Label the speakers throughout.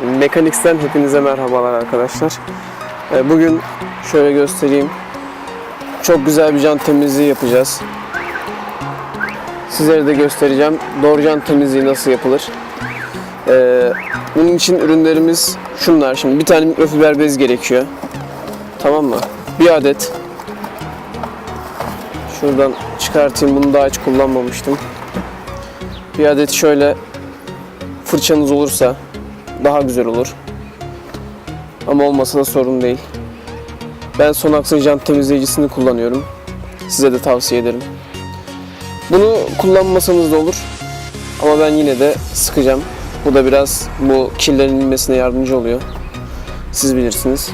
Speaker 1: Mekaniksten hepinize merhabalar arkadaşlar. Ee, Bugün şöyle göstereyim. Çok güzel bir jant temizliği yapacağız. Sizlere de göstereceğim. Doğru jant temizliği nasıl yapılır. Ee, Bunun için ürünlerimiz şunlar. Şimdi bir tane mikrofiber bez gerekiyor. Tamam mı? Bir adet. Şuradan çıkartayım. Bunu daha hiç kullanmamıştım. Bir adet şöyle fırçanız olursa daha güzel olur. Ama olmasa da sorun değil. Ben son aksın jant temizleyicisini kullanıyorum. Size de tavsiye ederim. Bunu kullanmasanız da olur. Ama ben yine de sıkacağım. Bu da biraz bu kirlerin inmesine yardımcı oluyor. Siz bilirsiniz.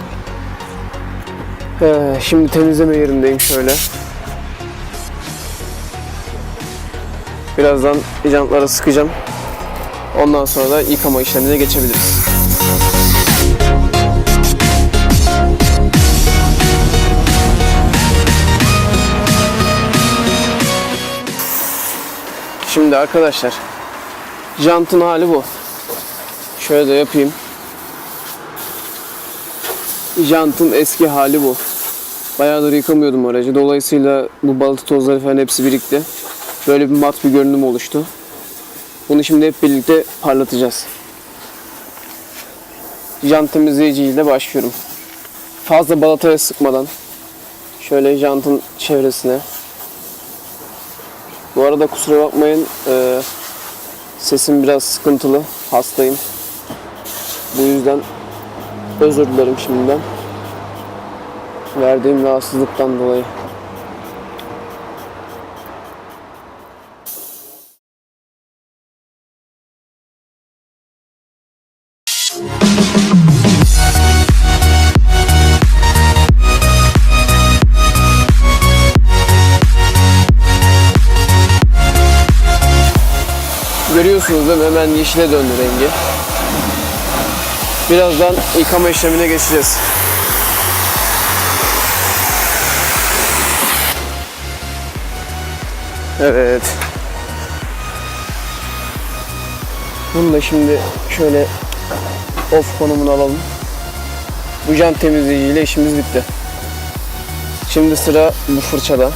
Speaker 1: Ee, şimdi temizleme yerindeyim şöyle. Birazdan jantlara sıkacağım. Ondan sonra da yıkama işlemine geçebiliriz. Şimdi arkadaşlar jantın hali bu. Şöyle de yapayım. Jantın eski hali bu. Bayağıdır yıkamıyordum aracı. Dolayısıyla bu balıtı tozları falan hepsi birikti. Böyle bir mat bir görünüm oluştu. Bunu şimdi hep birlikte parlatacağız. Jant temizleyiciyle başlıyorum. Fazla balataya sıkmadan şöyle jantın çevresine. Bu arada kusura bakmayın eee, sesim biraz sıkıntılı. Hastayım. Bu yüzden özür dilerim şimdiden. Verdiğim rahatsızlıktan dolayı. Görüyorsunuz değil mi? Hemen yeşile döndü rengi. Birazdan yıkama işlemine geçeceğiz. Evet. Bunu da şimdi şöyle off konumunu alalım. Bu jant temizleyiciyle işimiz bitti. Şimdi sıra bu fırçada.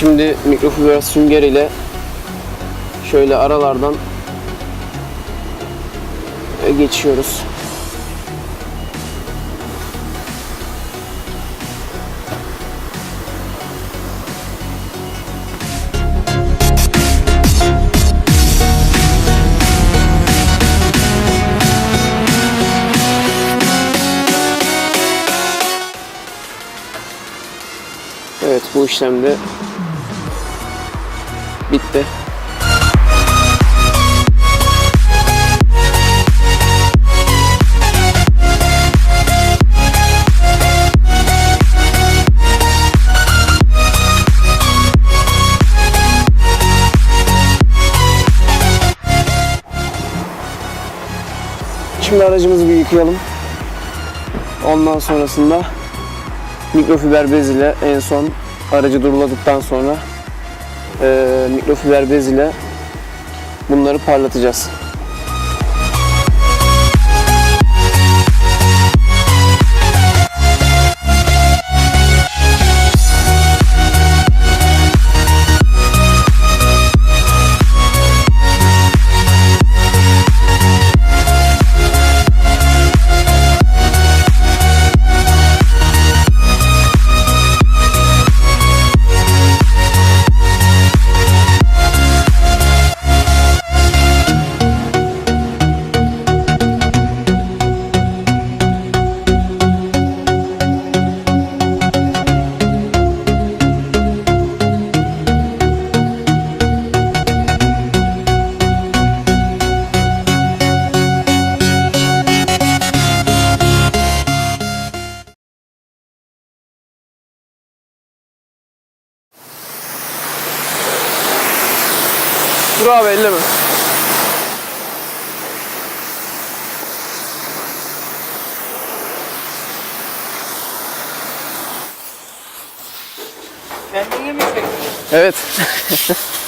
Speaker 1: Şimdi mikrofiber sünger ile şöyle aralardan geçiyoruz. Evet bu işlemde bitti. Şimdi aracımızı bir yıkayalım. Ondan sonrasında mikrofiber bez ile en son aracı duruladıktan sonra mikrofiber bez ile bunları parlatacağız. Abi elleme.
Speaker 2: Kendini mi çekiyorsun?
Speaker 1: Evet.